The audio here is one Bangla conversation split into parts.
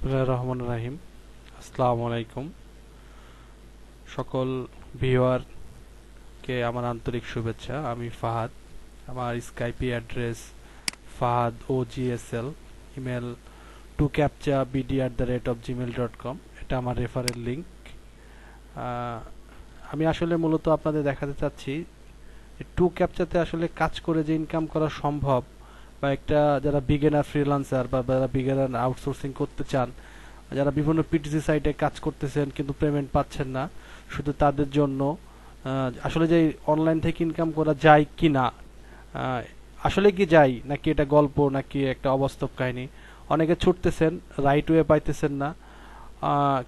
বিসমুল্লাহ রহমান রাহিম। আসসালামু আলাইকুম সকল ভিওয়ারকে আমার আন্তরিক শুভেচ্ছা। আমি ফাহাদ। আমার Skype address Fahad O GSL email two captcha BD at the rate of Gmail dot com এটা আমার রেফারেল লিঙ্ক আমি আসলে মূলত আপনাদের দেখাতে চাচ্ছি টু ক্যাপচাতে আসলে কাজ করে যে ইনকাম করা সম্ভব বা একটা যারা বিগেনার ফ্রিলান্সার বা যারা বিগেনার আউটসোর্সিং করতে চান, যারা বিভিন্ন পিটিসি সাইটে কাজ করতেছেন কিন্তু পেমেন্ট পাচ্ছেন না, শুধু তাদের জন্য আসলে যে অনলাইন থেকে ইনকাম করা যায় কি না আসলে কি যাই নাকি এটা গল্প, নাকি একটা অবাস্তব কাহিনী, অনেকে ছুটতেছেন রাইট ওয়ে পাইতেছেন না।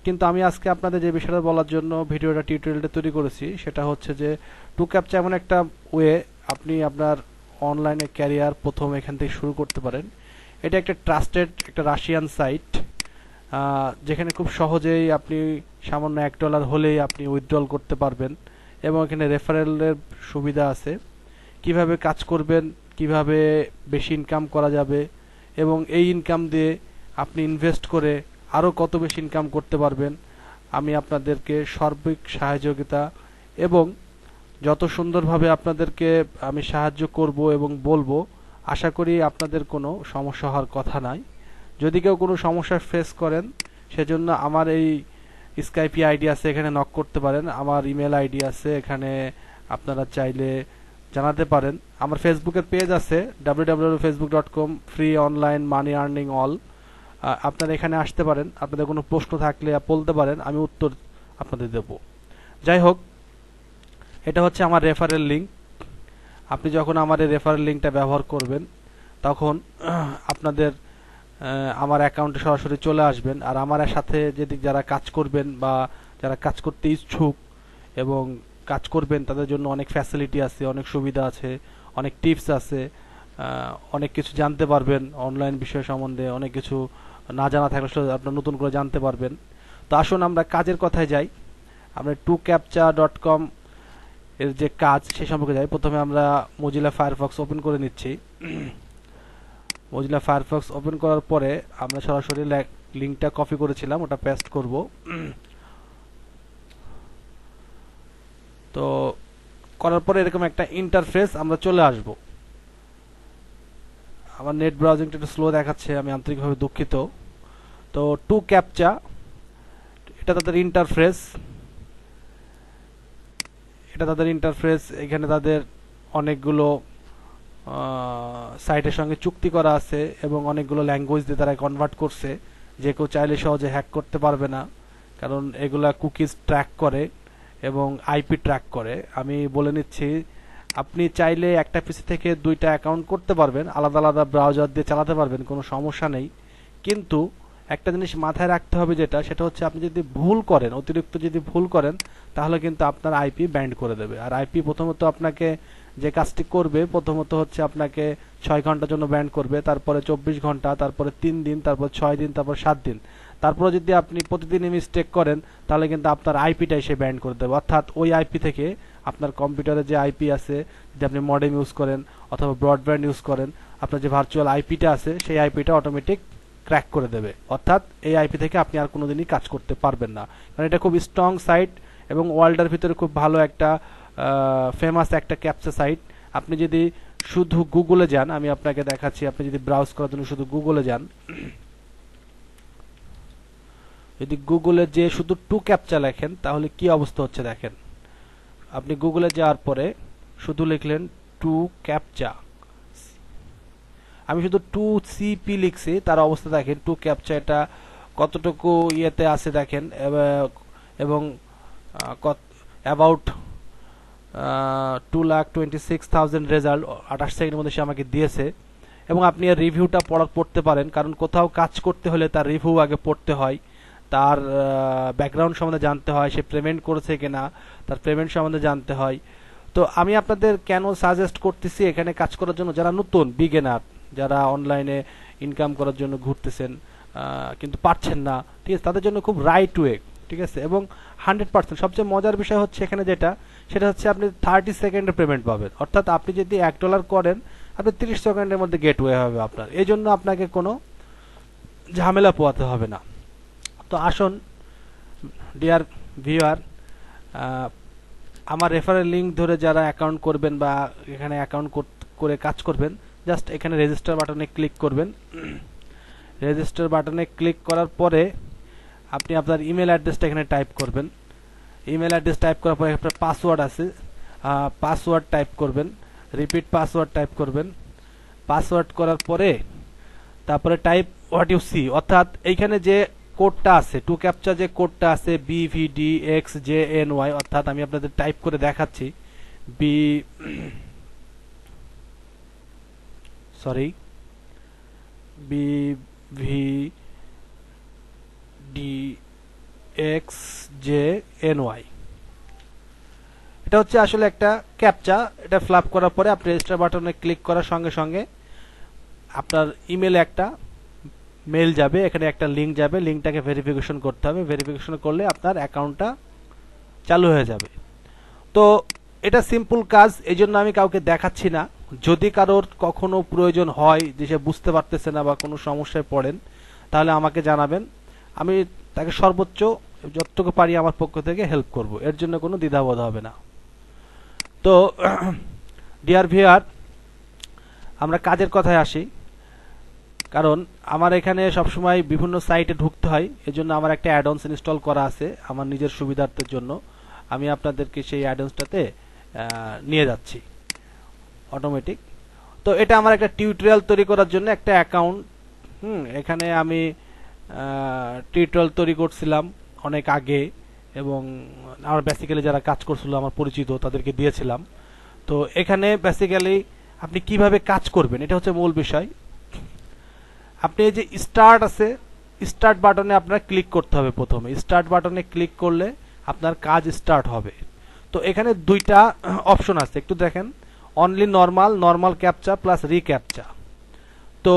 কিন্তু আমি আজকে আপনাদের যে বিষয়টা বলার জন্য ভিডিওটা টিউটোরিয়ালটা তৈরি করেছি, সেটা হচ্ছে যে টু ক্যাপচা এমন একটা ওয়ে আপনি আপনার অনলাইনে ক্যারিয়ার প্রথম এখান থেকে শুরু করতে পারেন। এটা একটা ট্রাস্টেড একটা রাশিয়ান সাইট যেখানে খুব সহজেই আপনি সামান্য এক ডলার হলেই আপনি উইথড্রল করতে পারবেন এবং এখানে রেফারেলের সুবিধা আছে। কীভাবে কাজ করবেন, কীভাবে বেশি ইনকাম করা যাবে এবং এই ইনকাম দিয়ে আপনি ইনভেস্ট করে আরও কত বেশি ইনকাম করতে পারবেন, আমি আপনাদেরকে সর্বিক সহযোগিতা এবং যত সুন্দরভাবে আপনাদেরকে আমি সাহায্য করব এবং বলব, আশা করি আপনাদের কোনো সমস্যা হওয়ার কথা নাই। যদি কেউ কোনো সমস্যা ফেস করেন, সেজন্য আমার এই স্কাইপি আইডি আছে, এখানে নক করতে পারেন। আমার ইমেল আইডি আছে, এখানে আপনারা চাইলে জানাতে পারেন। আমার ফেসবুকের পেজ আছে W Facebook dot com free online money earning all আপনারা এখানে আসতে পারেন। আপনাদের কোনো প্রশ্ন থাকলে বলতে পারেন, আমি উত্তর আপনাদের দেব। যাই হোক এটা হচ্ছে আমার রেফারেল লিঙ্ক আপনি যখন আমার এই রেফারেল লিঙ্কটা ব্যবহার করবেন, তখন আপনাদের আমার অ্যাকাউন্টে সরাসরি চলে আসবেন। আর আমার সাথে যদি যারা কাজ করবেন বা যারা কাজ করতে ইচ্ছুক এবং কাজ করবেন, তাদের জন্য অনেক ফ্যাসিলিটি আছে, অনেক সুবিধা আছে, অনেক টিপস আছে অনেক কিছু জানতে পারবেন অনলাইন বিষয় সম্বন্ধে, অনেক কিছু না জানা থাকলে আপনার নতুন করে জানতে পারবেন। তো আসুন আমরা কাজের কথায় যাই। আমরা টু ক্যাপচা ডট কম এর যে কাজ সে সম্পর্কে যাই প্রথমে আমরা মজিলা ফায়ারফক্স ওপেন করে নিচ্ছি। মজিলা ফায়ারফক্স ওপেন করার পরে আমরা সরাসরি লিঙ্কটা কপি করেছিলাম, ওটা পেস্ট করব। তো করার পরে এরকম একটা ইন্টারফেস আমরা চলে আসব। আমার নেট ব্রাউজিংটা একটু স্লো দেখাচ্ছে, আমি আন্তরিকভাবে দুঃখিত। তো টু ক্যাপচা এটা তাদের ইন্টারফেস এটা তাদের ইন্টারফেস এখানে তাদের অনেকগুলো সাইটের সঙ্গে চুক্তি করা আছে এবং অনেকগুলো ল্যাঙ্গুয়েজ দিয়ে তারা কনভার্ট করছে, যে কেউ চাইলে সহজে হ্যাক করতে পারবে না, কারণ এগুলা কুকিজ ট্র্যাক করে এবং আইপি ট্র্যাক করে। আমি বলে নিচ্ছি, আপনি চাইলে একটা পিসি থেকে দুইটা অ্যাকাউন্ট করতে পারবেন, আলাদা আলাদা ব্রাউজার দিয়ে চালাতে পারবেন, কোনো সমস্যা নেই। কিন্তু একটা জিনিস মাথায় রাখতে হবে যেটা, সেটা হচ্ছে আপনি যদি ভুল করেন, অতিরিক্ত যদি ভুল করেন, তাহলে কিন্তু আপনার আইপি ব্যান্ড করে দেবে। আর আইপি প্রথমত আপনাকে যে কাজটি করবে, প্রথমত হচ্ছে আপনাকে ছয় ঘণ্টার জন্য ব্যান্ড করবে, তারপরে চব্বিশ ঘণ্টা, তারপরে তিন দিন, তারপর ছয় দিন, তারপর সাত দিন। তারপরে যদি আপনি প্রতিদিনই মিস্টেক করেন, তাহলে কিন্তু আপনার আইপিটাই সে ব্যান্ড করে দেবে। অর্থাৎ ওই আইপি থেকে আপনার কম্পিউটারে যে আইপি আছে, যদি আপনি মডেম ইউজ করেন, অথবা ব্রডব্যান্ড ইউজ করেন, আপনার যে ভার্চুয়াল আইপিটা আছে, সেই আইপিটা অটোমেটিক ক্র্যাক করে দেবে। অর্থাৎ এই আইপি থেকে আপনি আর কোনোদিনই কাজ করতে পারবেন না। কারণ এটা খুব স্ট্রং সাইট এবং ওয়ার্ল্ডের ভিতরে খুব ভালো একটা ফেমাস একটা ক্যাপচা সাইট আপনি যদি শুধু গুগলে যান, আমি আপনাকে দেখাচ্ছি, আপনি যদি ব্রাউজ করার জন্য শুধু গুগলে যান, যদি গুগলে যে শুধু টু ক্যাপচা লেখেন, তাহলে কি অবস্থা হচ্ছে দেখেন। আপনি গুগলে যাওয়ার পরে শুধু লিখলেন টু ক্যাপচা আমি শুধু টু সিপি লিখছি, তার অবস্থা দেখেন টু ক্যাপচা এটা কতটুকু ইয়েতে আছে দেখেন, এবং about two lakh twenty six thousand result আঠাশ সেকেন্ডের মধ্যে সে আমাকে দিয়েছে। এবং আপনি এর রিভিউটা পড়া পড়তে পারেন, কারণ কোথাও কাজ করতে হলে তার রিভিউ আগে পড়তে হয়। তার ব্যাকগ্রাউন্ড সম্বন্ধে জানতে হয়, সে পেমেন্ট করেছে কিনা, তার পেমেন্ট সম্বন্ধে জানতে হয়। তো আমি আপনাদের কেন সাজেস্ট করতেছি এখানে কাজ করার জন্য? যারা নতুন বিগেনার যারা অনলাইনে ইনকাম করার জন্য ঘুরতেছেন কিন্তু পারছেন না, ঠিক আছে, তাদের জন্য খুব রাইট ওয়ে ঠিক আছে, এবং হান্ড্রেড পার্সেন্ট সবচেয়ে মজার বিষয় হচ্ছে এখানে যেটা, সেটা হচ্ছে আপনি থার্টি সেকেন্ডের পেমেন্ট পাবেন। অর্থাৎ আপনি যদি এক ডলার করেন, আপনি তিরিশ সেকেন্ডের মধ্যে গেট ওয়ে হবে আপনার। এই জন্য আপনাকে কোনো ঝামেলা পোয়াতে হবে না। তো আসুন ডিয়ার ভিউয়ার আমার রেফারেল লিঙ্ক ধরে যারা অ্যাকাউন্ট করবেন বা এখানে অ্যাকাউন্ট করে কাজ করবেন জাস্ট এখানে রেজিস্টার বাটনে ক্লিক করবেন। রেজিস্টার বাটনে ক্লিক করার পরে আপনি আপনার ইমেল অ্যাড্রেসটা এখানে টাইপ করবেন। ইমেল অ্যাড্রেস টাইপ করার পরে আপনার পাসওয়ার্ড আছে। পাসওয়ার্ড টাইপ করবেন। রিপিট পাসওয়ার্ড টাইপ করবেন। পাসওয়ার্ড করার পরে তারপরে টাইপ হোয়াট ইউ সি অর্থাৎ এইখানে যে কোডটা আছে টু ক্যাপচার যে কোডটা আছে BVD X J N Y অর্থাৎ আমি আপনাদের টাইপ করে দেখাচ্ছি। B sorry B V D X J N Y এটা হচ্ছে আসলে একটা ক্যাপচা এটা ফ্লাপ করার পরে আপনি রেজিস্টার বাটনে ক্লিক করার সঙ্গে সঙ্গে আপনার ইমেলে একটা মেল যাবে, এখানে একটা লিঙ্ক যাবে লিঙ্কটাকে ভেরিফিকেশন করতে হবে। ভেরিফিকেশন করলে আপনার অ্যাকাউন্টটা চালু হয়ে যাবে। তো এটা সিম্পল কাজ এই জন্য আমি কাউকে দেখাচ্ছি না। যদি কারোর কখনো প্রয়োজন হয় যে সে বুঝতে পারতেছে না বা কোনো সমস্যায় পড়েন, তাহলে আমাকে জানাবেন। আমি তাকে সর্বোচ্চ যতটুকু পারি আমার পক্ষ থেকে হেল্প করব। এর জন্য কোনো দ্বিধাবোধ হবে না। তো ডিয়ার ভিয়ার আমরা কাজের কথায় আসি। কারণ আমার এখানে সবসময় বিভিন্ন সাইটে ঢুকতে হয়। এজন্য আমার একটা অ্যাডন্স ইনস্টল করা আছে আমার নিজের সুবিধার্থের জন্য। আমি আপনাদেরকে সেই অ্যাডন্সটাতে নিয়ে যাচ্ছি। অটোমেটিক তো এটা আমার একটা টিউটোরিয়াল তৈরি করার জন্য একটা অ্যাকাউন্ট হুম, এখানে আমি টিউটোরিয়াল তৈরি করছিলাম অনেক আগে এবং আমার বেসিক্যালি যারা কাজ করছিল, আমার পরিচিত, তাদেরকে দিয়েছিলাম। তো এখানে বেসিক্যালি আপনি কীভাবে কাজ করবেন, এটা হচ্ছে মূল বিষয়। আপনি এই যে স্টার্ট আছে স্টার্ট বাটনে আপনার ক্লিক করতে হবে প্রথমে। স্টার্ট বাটনে ক্লিক করলে আপনার কাজ স্টার্ট হবে। তো এখানে দুইটা অপশন আছে, একটু দেখেন। Only normal normal captcha plus recaptcha তো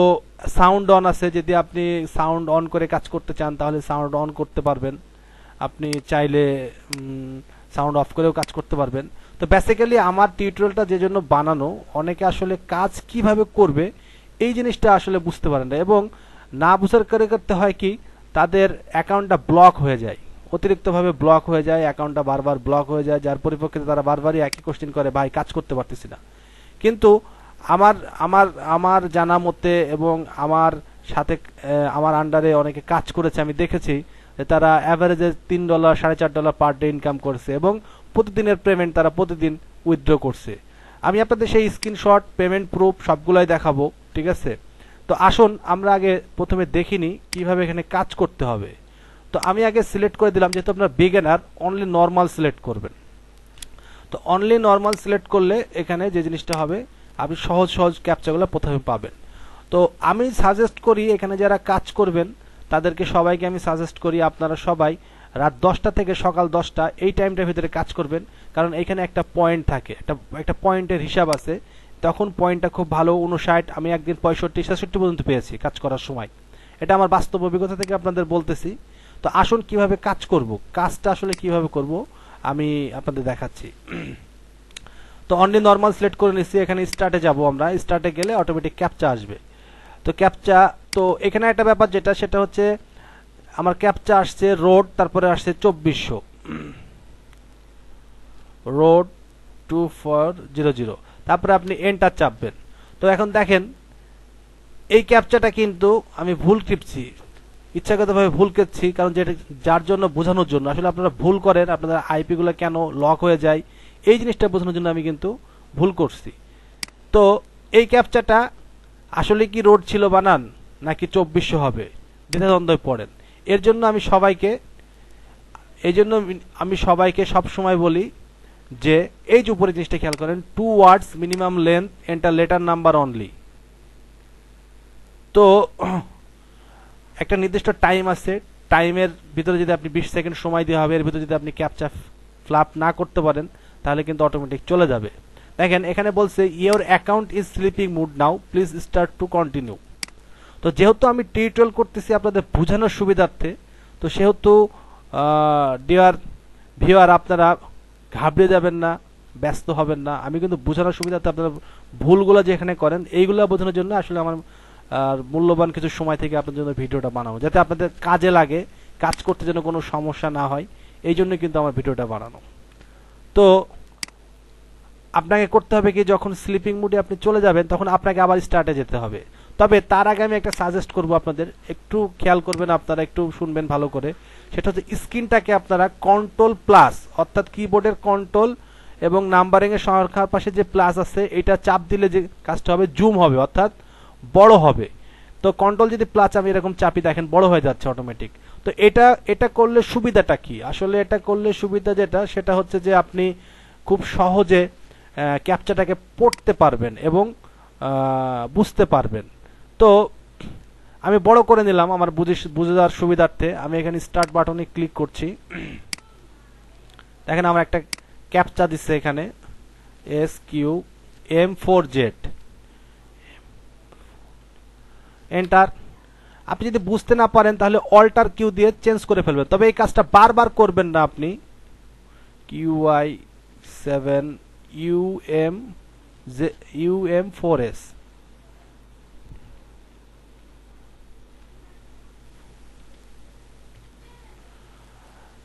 সাউন্ড অন আছে, যদি আপনি সাউন্ড অন করে কাজ করতে চান, তাহলে সাউন্ড অন করতে পারবেন। আপনি চাইলে সাউন্ড অফ করেও কাজ করতে পারবেন। তো বেসিক্যালি আমার টিউটোরিয়ালটা যে জন্য বানানো, অনেকে আসলে কাজ কীভাবে করবে, এই জিনিসটা আসলে বুঝতে পারেন না। এবং না বুঝার করে করতে হয় কি, তাদের অ্যাকাউন্টটা ব্লক হয়ে যায়। অতিরিক্তভাবে ব্লক হয়ে যায়, অ্যাকাউন্টটা বারবার ব্লক হয়ে যায়, যার পরিপ্রেক্ষিতে তারা বারবারই একই কোশ্চেন করে, ভাই, কাজ করতে পারতেছি না। কিন্তু আমার আমার আমার জানা মতে এবং আমার সাথে আমার আন্ডারে অনেকে কাজ করেছে, আমি দেখেছি যে তারা অ্যাভারেজে তিন ডলার সাড়ে চার ডলার পার ডে ইনকাম করছে এবং প্রতিদিনের পেমেন্ট তারা প্রতিদিন উইথড্র করছে। আমি আপনাদের সেই স্ক্রিনশট পেমেন্ট প্রুফ সবগুলোই দেখাবো, ঠিক আছে? তো আসুন, আমরা আগে প্রথমে দেখিনি কীভাবে এখানে কাজ করতে হবে। তো আমি আগে সিলেক্ট করে দিলাম, যেহেতু আপনার বিগেনার অনলি নর্মাল সিলেক্ট করবেন। তো অনলি নর্মাল সিলেক্ট করলে এখানে যে জিনিসটা হবে, আপনি সহজ সহজ ক্যাপচাগুলো প্রথমে পাবেন। তো আমি সাজেস্ট করি এখানে যারা কাজ করবেন, তাদেরকে সবাইকে আমি সাজেস্ট করি আপনারা সবাই রাত দশটা থেকে সকাল দশটা এই টাইমটার ভিতরে কাজ করবেন, কারণ এখানে একটা পয়েন্ট থাকে, একটা একটা পয়েন্টের হিসাব আছে। তখন পয়েন্টটা খুব ভালো উনষাট আমি একদিন পঁয়ষট্টি, ছেষট্টি পর্যন্ত পেয়েছি কাজ করার সময়। এটা আমার বাস্তব অভিজ্ঞতা থেকে আপনাদের বলতেছি। তো আসুন কীভাবে কাজ করব, কাজটা আসলে কীভাবে করব আমি আপনাদের দেখাচ্ছি। তো অনলি নর্মাল সিলেক্ট করে নিচ্ছি, এখানে স্টার্টে যাব আমরা। স্টার্টে গেলে অটোমেটিক ক্যাপচা আসবে। তো ক্যাপচা তো এখানে একটা ব্যাপার যেটা, সেটা হচ্ছে আমার ক্যাপচা আসছে রোড তারপরে আসছে চব্বিশশো। Road two four zero zero তারপরে আপনি এন্টার চাপবেন। তো এখন দেখেন, এই ক্যাপচাটা কিন্তু আমি ভুল টিপছি। ইচ্ছাগতভাবে ভুল কেছি কারণ যেটা যার জন্য বোঝানোর জন্য। আসলে আপনারা ভুল করেন, আপনাদের আইপিগুলো কেন লক হয়ে যায়, এই জিনিসটা বোঝানোর জন্য আমি কিন্তু ভুল করছি। তো এই ক্যাপচাটা আসলে কি রোড ছিল বানান, নাকি চব্বিশশো হবে দ্বিধাদ্বন্দ্বে পড়েন। এর জন্য আমি সবাইকে, এই জন্য আমি সবাইকে সব সময় বলি যে, এই যে উপরে জিনিসটা খেয়াল করেন two words minimum length enter letter number only তো একটা নির্দিষ্ট টাইম আছে টাইমের ভিতরে যদি আপনি বিশ সেকেন্ড সময় দেওয়া হবে, এর ভিতরে যদি আপনি ক্যাপচা ফ্লাপ না করতে পারেন, তাহলে কিন্তু অটোমেটিক চলে যাবে। দেখেন, এখানে বলছে your account is sleeping mood now please start to continue তো যেহেতু আমি টিউটোরিয়াল করতেছি আপনাদের বোঝানোর সুবিধার্থে, তো সেহেতু ডিয়ার ভিওয়ার আপনারা ঘাবড়ে যাবেন না, ব্যস্ত হবেন না। আমি কিন্তু বোঝানোর সুবিধাতে আপনারা ভুলগুলো যেখানে করেন, এইগুলো বোঝানোর জন্য আসলে আমার আর মূল্যবান কিছু সময় থেকে আপনার জন্য ভিডিওটা বানাবো, যাতে আপনাদের কাজে লাগে, কাজ করতে যেন কোনো সমস্যা না হয়, এই জন্য কিন্তু আমার ভিডিওটা বানানো। তো, আপনাকে করতে হবে কি, যখন স্লিপিং মুডে আপনি চলে যাবেন, তখন আপনাকে আবার স্টার্টে যেতে হবে। তবে তার আগে আমি একটা সাজেস্ট করব আপনাদের, একটু খেয়াল করবেন আপনারা, একটু শুনবেন ভালো করে। সেটা হচ্ছে স্ক্রিনটাকে আপনারা কন্ট্রোল প্লাস অর্থাৎ কিবোর্ডের কন্ট্রোল এবং নাম্বারিংয়ের সংখ্যার পাশে যে প্লাস আছে, এটা চাপ দিলে যে কাজটা হবে জুম হবে, অর্থাৎ বড় হবে। তো কন্ট্রোল যদি প্লাস আমি এরকম চাপি দেখেন, বড় হয়ে যাচ্ছে অটোমেটিক তো এটা এটা করলে সুবিধাটা কি? আসলে এটা করলে সুবিধা যেটা, সেটা হচ্ছে যে আপনি খুব সহজে ক্যাপচাটাকে পড়তে পারবেন এবং বুঝতে পারবেন। তো আমি বড় করে নিলাম আমার বুঝে বুঝে দেওয়ার সুবিধার্থে। আমি এখানে স্টার্ট বাটনে ক্লিক করছি। দেখেন আমার একটা ক্যাপচা দিচ্ছে এখানে। S Q M four Z enter আপনি যদি বুঝতে না পারেন, তাহলে অল্টার কিউ দিয়ে চেঞ্জ করে ফেলবেন। তবে এই কাজটা বারবার করবেন না আপনি। Q I seven U M U M four S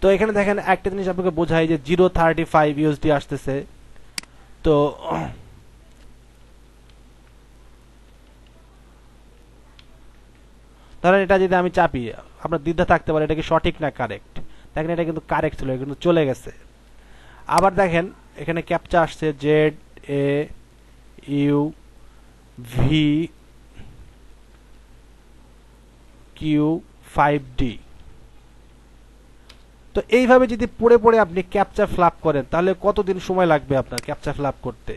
তো এখানে দেখেন, একটা জিনিস আপনাকে বোঝাই যে জিরো থার্টি ফাইভ ইউএসডি আসতেছে। তো ধরেন এটা যদি আমি চাপি, আপনার দ্বিধা থাকতে পারে, এটা কি সঠিক না কারেক্ট দেখেন এটা কিন্তু কারেক্ট ছিল কিন্তু চলে গেছে। আবার দেখেন, এখানে ক্যাপচা আসছে Z A U V Q five D তো এইভাবে যদি পড়ে পড়ে আপনি ক্যাপচা ফ্লাপ করেন, তাহলে কতদিন সময় লাগবে আপনার ক্যাপচা ফ্লাপ করতে?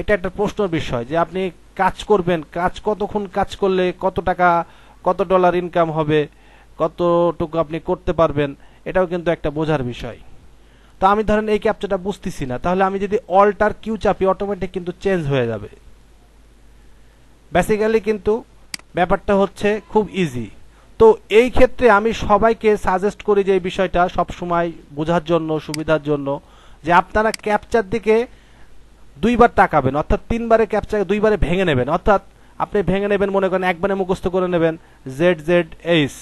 এটা একটা প্রশ্ন বিষয়, যে আপনি কাজ করবেন, কাজ কতক্ষণ কাজ করলে কত টাকা কত ডলার ইনকাম হবে, কতটুকু আপনি করতে পারবেন, এটাও কিন্তু একটা বোঝার বিষয়। তো আমি ধরেন এই ক্যাপচাটা বুঝতেছি না, তাহলে আমি যদি অল্টার কিউ চাপি অটোমেটিক কিন্তু চেঞ্জ হয়ে যাবে। বেসিক্যালি কিন্তু ব্যাপারটা হচ্ছে খুব ইজি তো এই ক্ষেত্রে আমি সবাইকে সাজেস্ট করি যে এই বিষয়টা সব সময় বোঝার জন্য, সুবিধার জন্য, যে আপনারা ক্যাপচার দিকে দুইবার তাকাবেন, অর্থাৎ তিনবারে ক্যাপচার দুইবারে ভেঙে নেবেন। অর্থাৎ আপনি ভেঙে নেবেন, মনে করেন একবারে মুখস্থ করে নেবেন জেড জেড এইস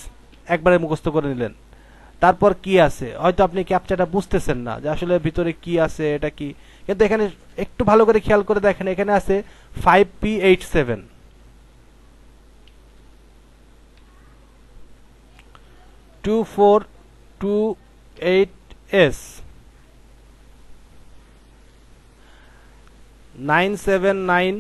একবারে মুখস্থ করে নিলেন। তারপর কি আছে? হয়তো আপনি ক্যাপচারটা বুঝতেছেন না যে আসলে ভিতরে কি আছে, এটা কি? কিন্তু এখানে একটু ভালো করে খেয়াল করে দেখেন, এখানে আছে five P eight seven two four two eight S nine seven nine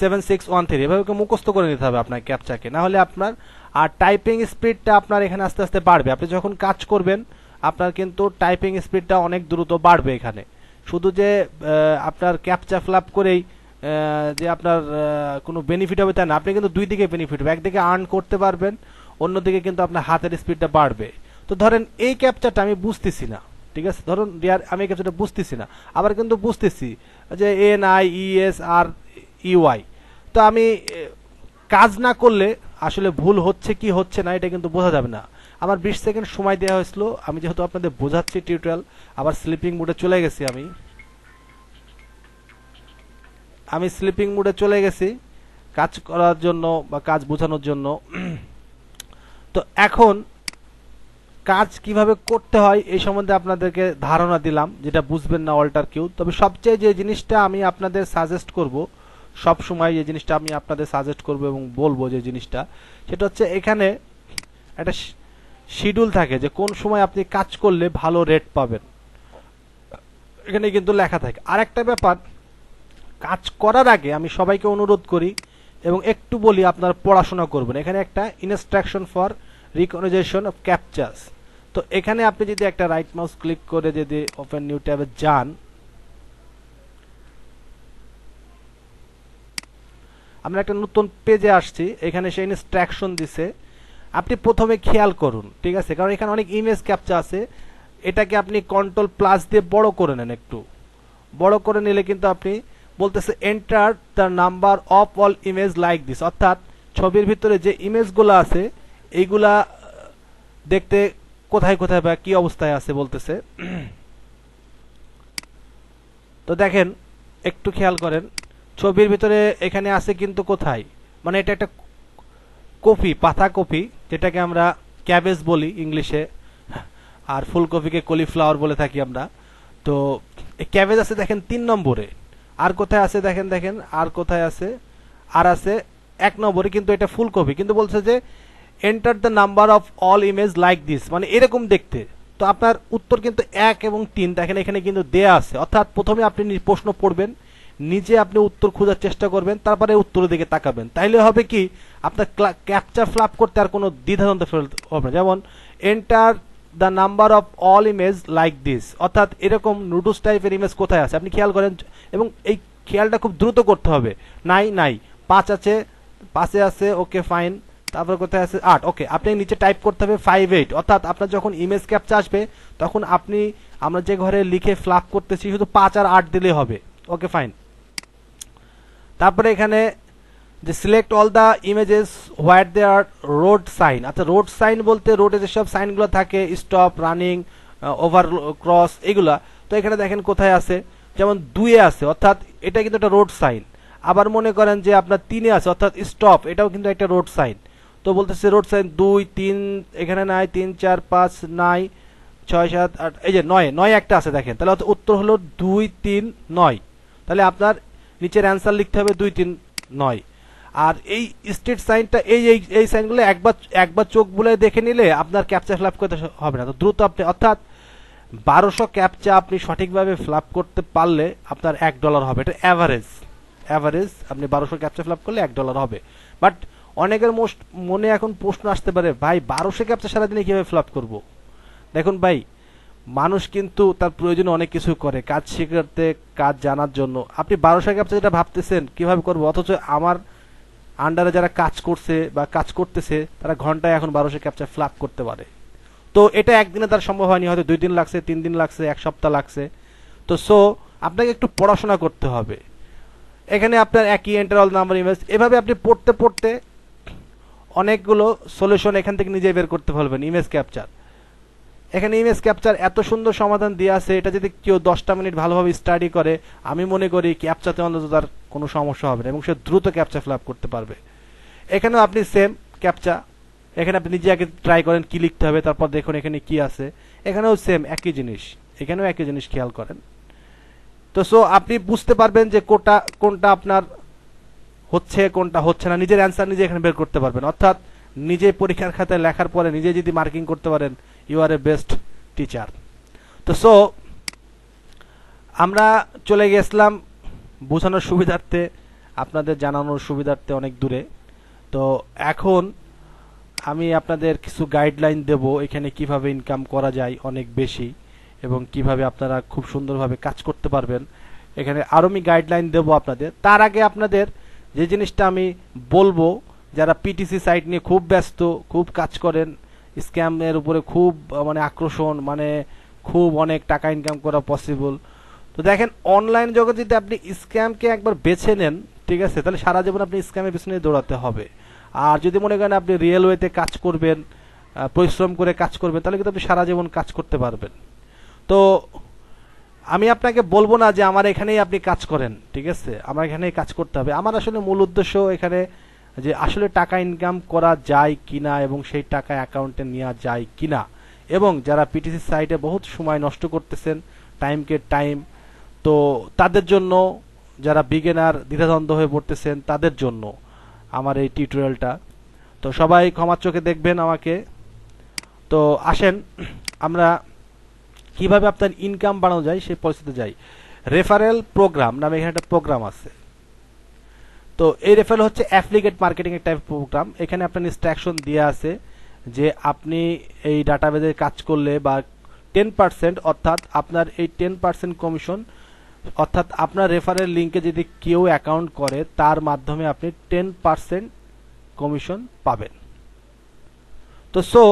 seven six one three এভাবে মুখস্থ করে নিতে হবে আপনার ক্যাপচাকে না হলে আপনার, আর টাইপিং স্পিডটা আপনার এখানে আস্তে আস্তে বাড়বে। আপনি যখন কাজ করবেন, আপনার কিন্তু টাইপিং স্পিডটা অনেক দ্রুত বাড়বে এখানে। শুধু যে আপনার ক্যাপচা ফ্লাপ করেই যে আপনার কোনো বেনিফিট হবে তা না। আপনি কিন্তু দুই দিকে বেনিফিট হবে। একদিকে আর্ন করতে পারবেন, অন্যদিকে কিন্তু আপনার হাতের স্পিডটা বাড়বে। তো ধরেন এই ক্যাপচারটা আমি বুঝতেছি না, ঠিক আছে? ধরুন আমি এই বুঝতেছি না। আবার কিন্তু বুঝতেছি যে N I E S R UI তো আমি কাজ না করলে আসলে ভুল হচ্ছে কি হচ্ছে না, এটা কিন্তু বোঝা যাবে না। আমার বিশ সেকেন্ড সময় দেওয়া হয়েছিল, আমি যেহেতু আপনাদের বোঝাচ্ছি টিউটোরিয়াল, আবার স্লিপিং মুডে চলে গেছি আমি। আমি স্লিপিং মুডে চলে গেছি, কাজ করার জন্য বা কাজ বোঝানোর জন্য। তো এখন কাজ কীভাবে করতে হয়, এই সম্বন্ধে আপনাদেরকে ধারণা দিলাম, যেটা বুঝবেন না অল্টার কিউ। তবে সবচেয়ে যে জিনিসটা আমি আপনাদের সাজেস্ট করব সব সময় যে জিনিসটা আমি আপনাদের সাজেস্ট করব এবং বলব যে জিনিসটা, সেটা হচ্ছে এখানে একটা শিডিউল থাকে যে কোন সময় আপনি কাজ করলে ভালো রেট পাবেন। এখানে কিন্তু লেখা থাকে। আর একটা ব্যাপার, কাজ করার আগে আমি সবাইকে অনুরোধ করি এবং একটু বলি আপনার পড়াশোনা করবেন। এখানে একটা instruction for recognition of captchas তো এখানে আপনি যদি একটা রাইট মাউস ক্লিক করে যদি ওপেন নিউ ট্যাবে যান আমরা একটা নতুন পেজে আসছি, এখানে সে ইনস্ট্রাকশন দিছে। আপনি প্রথমে খেয়াল করুন, ঠিক আছে? কারণ এখানে অনেক ইমেজ ক্যাপচা আছে। এটাকে আপনি কন্ট্রোল প্লাস দিয়ে বড় করে নেন একটু। বড় করে নিলে কিন্তু আপনি বলতেছে enter the number of all image like this অর্থাৎ ছবির ভিতরে যে ইমেজগুলো আছে, এইগুলা দেখতে কোথায় কোথায় বা কি অবস্থায় আছে বলতেছে। তো দেখেন, একটু খেয়াল করেন। ছবির ভিতরে এখানে আছে কিন্তু কোথায়? মানে এটা একটা কপি পাতা কপি যেটাকে আমরা ক্যাবেজ বলি ইংলিশে, আর ফুলকপিকে কলিফ্লাওয়ার বলে থাকি আমরা। তো ক্যাবেজ আছে দেখেন তিন নম্বরে, আর কোথায় আছে দেখেন দেখেন, আর কোথায় আছে, আর আছে এক নম্বরে, কিন্তু এটা ফুলকপি, কিন্তু বলছে যে enter the number of all image like this মানে এরকম দেখতে। তো আপনার উত্তর কিন্তু এক এবং তিন, দেখেন এখানে কিন্তু দেয়া আছে। অর্থাৎ প্রথমে আপনি প্রশ্ন পড়বেন নিজে আপনি উত্তর খোঁজার চেষ্টা করবেন, তারপরে উত্তরের দিকে তাকাবেন। তাইলে হবে কি, আপনার ক্যাপচার ফ্লাপ করতে আর কোনো দ্বিধাদ্বন্দ্ব হবে না। যেমন enter the number of all image like this অর্থাৎ এরকম নুডলস টাইপের ইমেজ কোথায় আছে? আপনি খেয়াল করেন, এবং এই খেয়ালটা খুব দ্রুত করতে হবে। নাই নাই। পাঁচ আছে পাশে আছে ওকে ফাইন তারপর কোথায় আছে? আট। ওকে আপনি নিচে টাইপ করতে হবে ফাইভ এইট অর্থাৎ আপনার যখন ইমেজ ক্যাপচা আসবে, তখন আপনি, আমরা যে ঘরে লিখে ফ্লাপ করতেছি, শুধু পাঁচ আর আট দিলে হবে। ওকে ফাইন তারপরে এখানে যে select all the images what they are road sign আচ্ছা রোড সাইন বলতে রোডে যেসব সাইনগুলো থাকে স্টপ রানিং ওভার ক্রস এগুলা, তো এখানে দেখেন কোথায় আছে? যেমন দুয়ে আছে, অর্থাৎ এটা কিন্তু একটা রোড সাইন আবার মনে করেন যে আপনার তিনে আছে, অর্থাৎ স্টপ এটাও কিন্তু একটা রোড সাইন তো বলতেছে রোড সাইন দুই, তিন, এখানে নাই, তিন, চার, পাঁচ, নাই, ছয়, সাত, আট, এই যে নয় নয় একটা আছে দেখেন। তাহলে উত্তর হলো দুই, তিন, নয়। তাহলে আপনার নিচের অ্যান্সার লিখতে হবে দুই, তিন, নয়। আর এই স্টেট সাইনটা এই এই সাইনগুলো একবার একবার চোখ বুলে দেখে নিলে আপনার ক্যাপচা ফ্ল্যাপ করতে হবে না। তো দ্রুত আপনি, অর্থাৎ বারোশো ক্যাপচা আপনি সঠিকভাবে ফ্ল্যাপ করতে পারলে আপনার এক ডলার হবে। এটা অ্যাভারেজ অ্যাভারেজ আপনি বারোশো ক্যাপচা ফ্ল্যাপ করলে এক ডলার হবে। বাট অনেকের মোস্ট মনে এখন প্রশ্ন আসতে পারে, ভাই, বারোশো ক্যাপচা সারাদিনে কীভাবে ফ্ল্যাপ করব? দেখুন ভাই মানুষ কিন্তু তার প্রয়োজনে অনেক কিছু করে, কাজ শিখাতে, কাজ জানার জন্য। আপনি বারোশো ক্যাপচা যেটা ভাবতেছেন, কীভাবে করব? অথচ আমার আন্ডারে যারা কাজ করছে বা কাজ করতেছে, তারা ঘন্টায় এখন বারোশো ক্যাপচা ফ্ল্যাপ করতে পারে। তো এটা একদিনে তার সম্ভব হয়নি, হয়তো দুই দিন লাগছে, তিন দিন লাগছে, এক সপ্তাহ লাগছে। তো সো আপনাকে একটু পড়াশোনা করতে হবে। এখানে আপনার একই এন্টার অল নাম্বার ইমেজ এভাবে আপনি পড়তে পড়তে অনেকগুলো সলিউশন এখান থেকে নিজে বের করতে পারবেন ইমেজ ক্যাপচার এখানে ইমেজ ক্যাপচার এত সুন্দর সমাধান দিয়ে আছে, এটা যদি কেউ দশটা মিনিট ভালোভাবে স্টাডি করে, আমি মনে করি ক্যাপচাতে অন্তত তার কোনো সমস্যা হবে না এবং সে দ্রুত ক্যাপচা ফিল করতে পারবে। এখানেও আপনি সেম ক্যাপচা এখানে আপনি নিজে আগে ট্রাই করেন কি লিখতে হবে, তারপর দেখুন এখানে কি আছে। এখানেও সেম একই জিনিস, এখানেও একই জিনিস খেয়াল করেন। তো সো আপনি বুঝতে পারবেন যে কোনটা কোনটা আপনার হচ্ছে, কোনটা হচ্ছে না, নিজের অ্যান্সার নিজে এখানে বের করতে পারবেন। অর্থাৎ নিজে পরীক্ষার খাতায় লেখার পরে নিজে যদি মার্কিং করতে পারেন you are a best teacher তো সো আমরা চলে গেছিলাম বোঝানোর সুবিধার্থে, আপনাদের জানানোর সুবিধার্থে অনেক দূরে। তো এখন আমি আপনাদের কিছু গাইডলাইন দেব, এখানে কীভাবে ইনকাম করা যায় অনেক বেশি এবং কীভাবে আপনারা খুব সুন্দরভাবে কাজ করতে পারবেন। এখানে আরও আমি গাইডলাইন দেব আপনাদের। তার আগে আপনাদের যে জিনিসটা আমি বলব, যারা পিটিসি সাইট নিয়ে খুব ব্যস্ত, খুব কাজ করেন স্ক্যামের উপরে খুব মানে আকর্ষণ মানে খুব অনেক টাকা ইনকাম করা পসিবল তো দেখেন অনলাইন জগতে যদি আপনি স্ক্যামকে একবার বেছে নেন, ঠিক আছে, তাহলে সারা জীবন আপনি স্ক্যামের পিছনে দৌড়াতে হবে। আর যদি মনে করেন আপনি রিয়েলওয়েতে কাজ করবেন পরিশ্রম করে কাজ করবেন, তাহলে কিন্তু আপনি সারা জীবন কাজ করতে পারবেন। তো আমি আপনাকে বলব না যে আমার এখানেই আপনি কাজ করেন, ঠিক আছে? আমার এখানেই কাজ করতে হবে। আমার আসলে মূল উদ্দেশ্য এখানে যে আসলে টাকা ইনকাম করা যায় কিনা এবং সেই টাকা অ্যাকাউন্টে নেওয়া যায় কিনা। এবং যারা পিটিসি সাইটে বহুত সময় নষ্ট করতেছেন টাইমকে টাইম তো তাদের জন্য, যারা বিগেনার দ্বিধাদ্বন্দ্ব হয়ে পড়তেছেন, তাদের জন্য আমার এই টিউটোরিয়ালটা তো সবাই ক্ষমার চোখে দেখবেন আমাকে। তো আসেন, আমরা কীভাবে আপনার ইনকাম বাড়ানো যায় সেই পরিস্থিতি যাই। রেফারেল প্রোগ্রাম নামে এখানে একটা প্রোগ্রাম আছে। তো এই রেফারেল হচ্ছে অ্যাফলিকেট মার্কেটিং এর টাইপ প্রোগ্রাম এখানে আপনার ইনস্ট্রাকশন দিয়ে আছে যে আপনি এই ডাটাবেজে কাজ করলে বা টেন পার্সেন্ট অর্থাৎ আপনার এই টেন পার্সেন্ট কমিশন অর্থাৎ আপনার রেফারেল লিঙ্কে যদি কেউ অ্যাকাউন্ট করে, তার মাধ্যমে আপনি টেন পার্সেন্ট কমিশন পাবেন। তো সো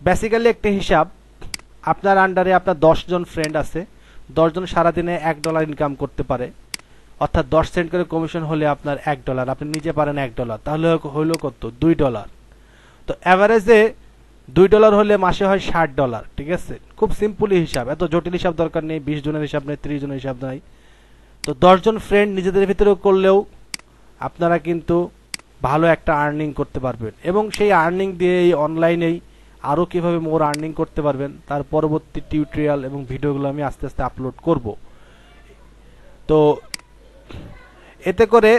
বেসিক্যালি একটা হিসাব, আপনার আন্ডারে আপনার জন ফ্রেন্ড আছে দশজন সারাদিনে এক ডলার ইনকাম করতে পারে। অর্থাৎ দশ সেন্ট করে কমিশন হলে আপনার এক ডলার, আপনি নিজে পারেন এক ডলার, তাহলে হইল কত? দুই ডলার। তো অ্যাভারেজে দুই ডলার হলে মাসে হয় ষাট ডলার, ঠিক আছে? খুব সিম্পলি হিসাব, এত জটিল হিসাব দরকার নেই, বিশ জনের হিসাব নেই, ত্রিশ জনের হিসাব নাই। তো দশজন ফ্রেন্ড নিজেদের ভিতরেও করলেও আপনারা কিন্তু ভালো একটা আর্নিং করতে পারবেন। এবং সেই আর্নিং দিয়ে এই অনলাইনেই আরও কীভাবে মোর আর্নিং করতে পারবেন, তার পরবর্তী টিউটোরিয়াল এবং ভিডিওগুলো আমি আস্তে আস্তে আপলোড করব। তো এতে করে,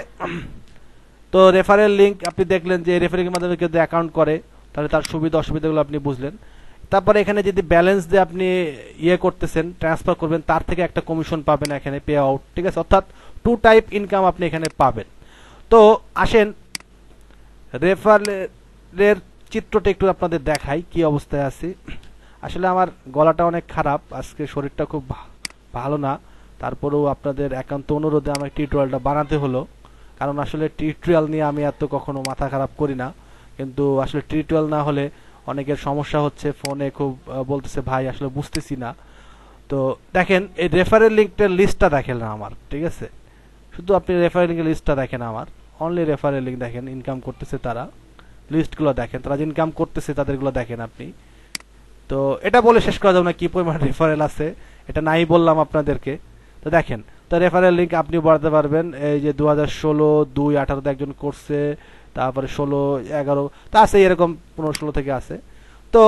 তো রেফারেল লিঙ্ক আপনি দেখলেন যে রেফারেলের মাধ্যমে কেউ অ্যাকাউন্ট করে, তাহলে তার সুবিধা, অসুবিধাগুলো আপনি বুঝলেন। তারপরে এখানে যদি ব্যালেন্স দিয়ে আপনি ইয়ে করতেছেন ট্রান্সফার করবেন, তার থেকে একটা কমিশন পাবেন এখানে পে আউট ঠিক আছে? অর্থাৎ টু টাইপ ইনকাম আপনি এখানে পাবেন। তো আসেন রেফারের চিত্রটা একটু আপনাদের দেখাই, কি অবস্থায় আছি। আসলে আমার গলাটা অনেক খারাপ, আজকে শরীরটা খুব ভালো না। তারপরেও আপনাদের একান্ত অনুরোধে আমার টিউটোরিয়ালটা বানাতে হলো। কারণ আসলে টিউটোরিয়াল নিয়ে আমি এত কখনো মাথা খারাপ করি না। কিন্তু আসলে টিউটোরিয়াল না হলে অনেকের সমস্যা হচ্ছে, ফোনে খুব বলতেছে, ভাই, আসলে বুঝতেছি না। তো দেখেন, এই রেফারেল লিঙ্কটার লিস্টটা দেখেন না আমার, ঠিক আছে? শুধু আপনি রেফারেল লিঙ্কের লিস্টটা দেখেন আমার। অনলি রেফারেল লিঙ্ক দেখেন ইনকাম করতেছে তারা। লিস্টগুলো দেখেন, তারা যে ইনকাম করতেছে তাদেরগুলো দেখেন আপনি। তো এটা বলে শেষ করা যাবে না, কি পরিমাণ রেফারেল আছে, এটা নাই বললাম আপনাদেরকে। তো দেখেন তো রেফারেল লিঙ্ক আপনি বাড়াতে পারবেন। এই যে দু হাজার ষোলো, দুই আঠারোতে একজন করছে, তারপরে ষোলো, এগারো, তা আছে, এরকম পনেরো ষোলো থেকে আছে। তো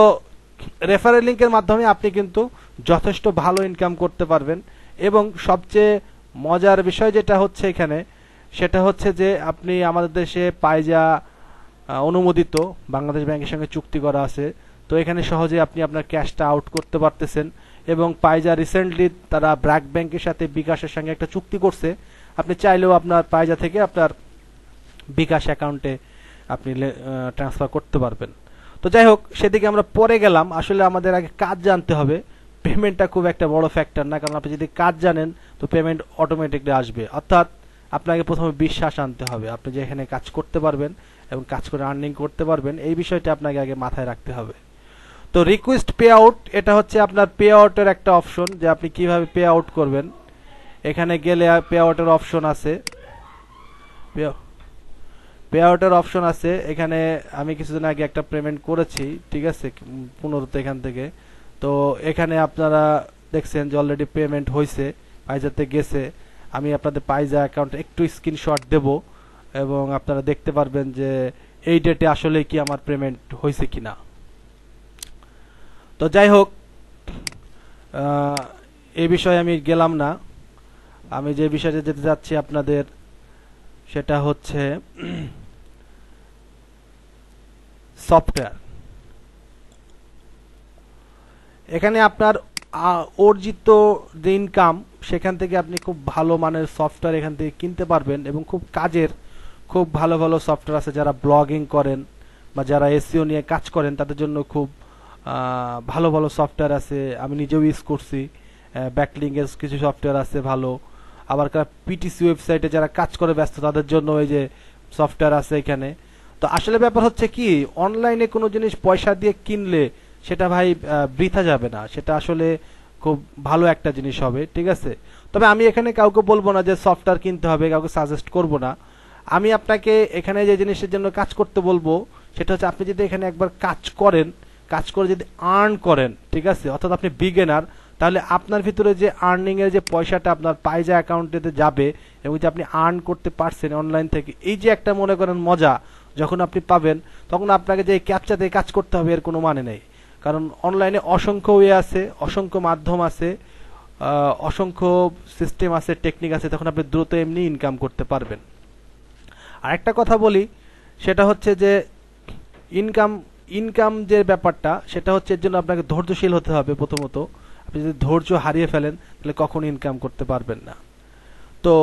রেফারেল লিঙ্কের মাধ্যমে আপনি কিন্তু যথেষ্ট ভালো ইনকাম করতে পারবেন। এবং সবচেয়ে মজার বিষয় যেটা হচ্ছে এখানে, সেটা হচ্ছে যে আপনি আমাদের দেশে পাইজা অনুমোদিত বাংলাদেশ ব্যাংকের সঙ্গে চুক্তি করা আছে। তো এখানে সহজে আপনি আপনার ক্যাশটা আউট করতে পারতেছেন। এবং পাইজা রিসেন্টলি তারা ব্র্যাক ব্যাংকের সাথে বিকাশের সঙ্গে একটা চুক্তি করছে। আপনি চাইলেও আপনার পাইজা থেকে আপনার বিকাশ অ্যাকাউন্টে আপনি ট্রান্সফার করতে পারবেন। তো যাই হোক, সেদিকে আমরা পরে গেলাম। আসলে আমাদের আগে কাজ জানতে হবে। পেমেন্টটা খুব একটা বড় ফ্যাক্টর না, কারণ আপনি যদি কাজ জানেন, তো পেমেন্ট অটোমেটিকলি আসবে। অর্থাৎ আপনাকে প্রথমে বিশ্বাস আনতে হবে। আপনি যে এখানে কাজ করতে পারবেন এবং কাজ করে আর্নিং করতে পারবেন, এই বিষয়টা আপনাকে আগে মাথায় রাখতে হবে। তো রিকোয়েস্ট পে আউট এটা হচ্ছে আপনার পে আউটের একটা অপশন যে আপনি কীভাবে পে আউট করবেন। এখানে গেলে পে আউটের অপশন আছে। পে আউটের অপশন আছে। এখানে আমি কিছুদিন আগে একটা পেমেন্ট করেছি, ঠিক আছে? পুনরুত এখান থেকে। তো এখানে আপনারা দেখছেন যে অলরেডি পেমেন্ট হয়েছে পাইজাতে গেছে। আমি আপনাদের পাইজা অ্যাকাউন্ট একটু স্ক্রিনশট দেব এবং আপনারা দেখতে পারবেন যে এই ডেটে আসলে কি আমার পেমেন্ট হয়েছে কিনা। তো যাই হোক এ বিষয়ে আমি গেলাম না। আমি যে বিষয়ে যেতে যাচ্ছি আপনাদের, সেটা হচ্ছে সফটওয়্যার এখানে আপনার অর্জিত যে ইনকাম সেখান থেকে আপনি খুব ভালো মানের সফটওয়্যার এখান থেকে কিনতে পারবেন এবং খুব কাজের, খুব ভালো ভালো সফটওয়্যার আছে যারা ব্লগিং করেন বা যারা এসিও নিয়ে কাজ করেন, তাদের জন্য খুব ভালো ভালো সফটওয়্যার আছে, আমি নিজেও ইউজ করছি। ব্যাকলিংয়ের কিছু সফটওয়্যার আছে ভালো। আবার পিটিসি ওয়েবসাইটে যারা কাজ করে ব্যস্ত, তাদের জন্য ওই যে সফটওয়্যার আছে এখানে। তো আসলে ব্যাপার হচ্ছে কি অনলাইনে কোনো জিনিস পয়সা দিয়ে কিনলে সেটা ভাই বৃথা যাবে না। সেটা আসলে খুব ভালো একটা জিনিস হবে, ঠিক আছে? তবে আমি এখানে কাউকে বলব না যে সফটওয়্যার কিনতে হবে, কাউকে সাজেস্ট করব না। আমি আপনাকে এখানে যে জিনিসের জন্য কাজ করতে বলব, সেটা হচ্ছে আপনি যদি এখানে একবার কাজ করেন কাজ করে যদি আর্ন করেন, ঠিক আছে? অর্থাৎ আপনি বিগেনার তাহলে আপনার ভিতরে যে আর্নিং এর যে পয়সাটা আপনার পাইজা অ্যাকাউন্টেতে যাবে এবং যে আপনি আর্ন করতে পারছেন অনলাইন থেকে, এই যে একটা মনে করেন মজা, যখন আপনি পাবেন, তখন আপনাকে যে ক্যাপচাতে কাজ করতে হবে, এর কোনো মানে নেই। কারণ অনলাইনে অসংখ্য ওয়ে আছে, অসংখ্য মাধ্যম আছে অসংখ্য সিস্টেম আছে টেকনিক আছে, তখন আপনি দ্রুত এমনি ইনকাম করতে পারবেন। আরেকটা কথা বলি, সেটা হচ্ছে যে ইনকাম ইনকাম যে ব্যাপারটা, সেটা হচ্ছে এর জন্য আপনাকে ধৈর্যশীল হতে হবে প্রথমত। আপনি যদি ধৈর্য হারিয়ে ফেলেন, তাহলে কখন ইনকাম করতে পারবেন না। তো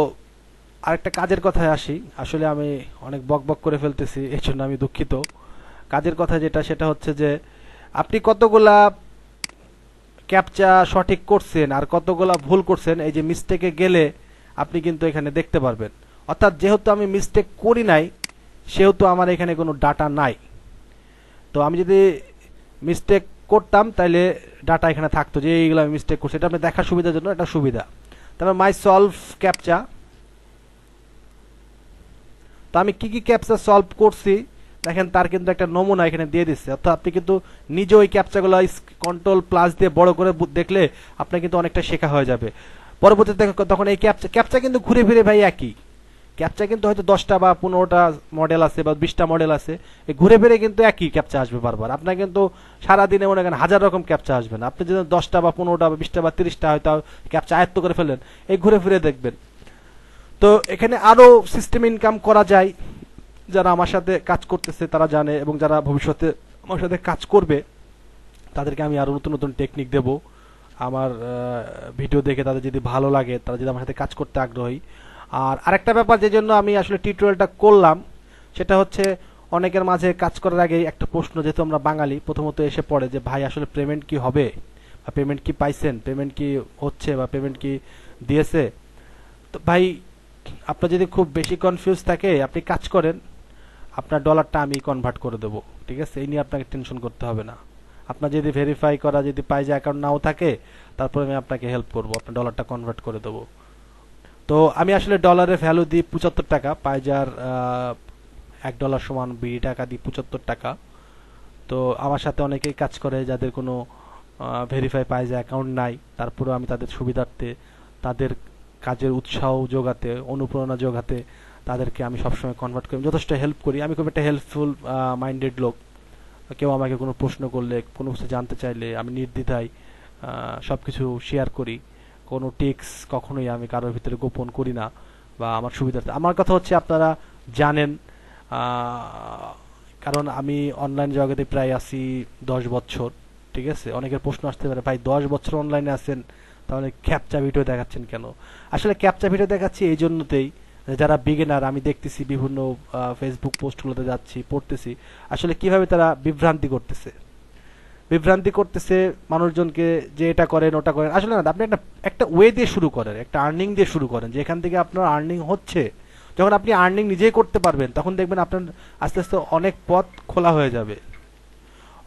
আরেকটা কাজের কথায় আসি। আসলে আমি অনেক বক বক করে ফেলতেছি এর জন্য আমি দুঃখিত। কাজের কথা যেটা, সেটা হচ্ছে যে আপনি কতগুলা ক্যাপচা সঠিক করছেন আর কতগুলা ভুল করছেন, এই যে মিস্টেকে গেলে আপনি কিন্তু এখানে দেখতে পারবেন। অর্থাৎ যেহেতু আমি মিস্টেক করি নাই, সেহেতু আমার এখানে কোনো ডাটা নাই। তো আমি যদি মিস্টেক করতাম তাহলে ডাটা এখানে থাকতো যে এইগুলো আমি মিস্টেক করছি। এটা আপনি দেখার সুবিধার জন্য একটা সুবিধা। তারপর মাই সলভ ক্যাপচা তো আমি কি কি ক্যাপচা সলভ করছি, দেখেন তার কিন্তু একটা নমুনা এখানে দিয়ে দিচ্ছে। অর্থাৎ আপনি কিন্তু নিজে ওই ক্যাপচাগুলো কন্ট্রোল প্লাস দিয়ে বড় করে দেখলে আপনার কিন্তু অনেকটা শেখা হয়ে যাবে। পরবর্তীতে তখন এই ক্যাপচা ক্যাপচা কিন্তু ঘুরে ফিরে ভাই একই। ক্যাপচা কিন্তু হয়তো দশটা বা পনেরোটা মডেল আছে বা বিশটা মডেল আছে। ঘুরে ফিরে কিন্তু একই ক্যাপচা আসবে বারবার। আপনার কিন্তু সারাদিনে মনে করেন হাজার রকম ক্যাপচা আসবে না। আপনি যদি দশটা বা পনেরোটা বা বিশটা বা তিরিশটা হয়তো ক্যাপচা আয়ত্ত করে ফেলেন এই ঘুরে ফিরে দেখবেন। তো এখানে আরও সিস্টেম ইনকাম করা যায়। যারা আমার সাথে কাজ করতেছে তারা জানে এবং যারা ভবিষ্যতে আমার সাথে কাজ করবে, তাদেরকে আমি আরও নতুন নতুন টেকনিক দেব। আমার ভিডিও দেখে তাদের যদি ভালো লাগে, তারা যদি আমার সাথে কাজ করতে আগ্রহী আর আরেকটা ব্যাপার যে জন্য আমি আসলে টিউটোরিয়ালটা করলাম, সেটা হচ্ছে অনেকের মাঝে কাজ করার আগে একটা প্রশ্ন, যেহেতু আমরা বাঙালি, প্রথমত এসে পড়ে যে ভাই, আসলে পেমেন্ট কি হবে? বা পেমেন্ট কি পাইছেন? পেমেন্ট কি হচ্ছে? বা পেমেন্ট কি দিয়েছে? তো ভাই, আপনার যদি খুব বেশি কনফিউজ থাকে, আপনি কাজ করেন, আপনার ডলারটা আমি কনভার্ট করে দেবো, ঠিক আছে? এই নিয়ে আপনাকে টেনশন করতে হবে না। আপনার যদি ভেরিফাই করা, যদি পাই যে অ্যাকাউন্ট নাও থাকে, তারপরে আমি আপনাকে হেল্প করব, আপনার ডলারটা কনভার্ট করে দেবো। তো আমি আসলে ডলারের ভ্যালু দিই পঁচাত্তর টাকা, পাইজার এক ডলার সমান বিড়ি টাকা দিই পঁচাত্তর টাকা। তো আমার সাথে অনেকেই কাজ করে যাদের কোনো ভেরিফাই পাইজা অ্যাকাউন্ট নাই, তারপরেও আমি তাদের সুবিধার্থে, তাদের কাজের উৎসাহ যোগাতে, অনুপ্রেরণা যোগাতে, তাদেরকে আমি সবসময় কনভার্ট করি। যথেষ্ট হেল্প করি। আমি খুব একটা হেল্পফুল মাইন্ডেড লোক। কেউ আমাকে কোনো প্রশ্ন করলে, কোনো কিছু জানতে চাইলে আমি নির্দ্বিধায় সব কিছু শেয়ার করি। কোনো টিক্স কখনোই আমি কারোর ভিতরে গোপন করি না বা আমার সুবিধার্থে। আমার কথা হচ্ছে আপনারা জানেন কারণ আমি অনলাইন জগতে প্রায় আছি দশ বছর, ঠিক আছে? অনেকের প্রশ্ন আসতে পারে, ভাই, দশ বছর অনলাইনে আছেন, তাহলে ক্যাপচা ভিডিও দেখাচ্ছেন কেন? আসলে ক্যাপচা ভিডিও দেখাচ্ছি এই জন্যতেই যারা বিগিনার আমি দেখতেছি বিভিন্ন ফেসবুক পোস্টগুলোতে যাচ্ছি, পড়তেছি। আসলে কীভাবে তারা বিভ্রান্তি করতেছে? বিভ্রান্তি করতেছে মানুষজনকে যে এটা করেন, ওটা করেন। আসলে না, আপনি একটা একটা ওয়ে দিয়ে শুরু করেন, একটা আর্নিং দিয়ে শুরু করেন। যে এখান থেকে আপনার আর্নিং হচ্ছে, যখন আপনি আর্নিং নিজেই করতে পারবেন, তখন দেখবেন আপনার আস্তে আস্তে অনেক পথ খোলা হয়ে যাবে।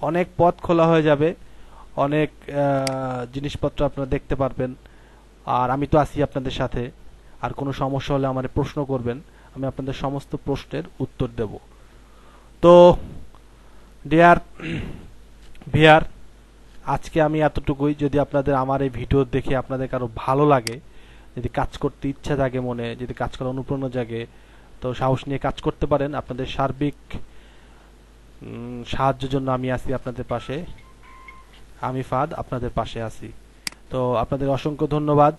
অনেক পথ খোলা হয়ে যাবে। অনেক জিনিসপত্র আপনারা দেখতে পারবেন। আর আমি তো আছি আপনাদের সাথে। আর কোনো সমস্যা হলে আমার প্রশ্ন করবেন। আমি আপনাদের সমস্ত প্রশ্নের উত্তর দেব। তো ডিয়ার ভিয়ার আজকে আমি এতটুকুই। যদি আপনাদের আমার এই ভিডিও দেখে আপনাদের কারও ভালো লাগে, যদি কাজ করতে ইচ্ছা জাগে মনে, যদি কাজ করার অনুপ্রেরণা জাগে, তো সাহস নিয়ে কাজ করতে পারেন। আপনাদের সার্বিক সাহায্যের জন্য আমি আছি আপনাদের পাশে। আমি ফাদ, আপনাদের পাশে আছি। তো আপনাদের অসংখ্য ধন্যবাদ।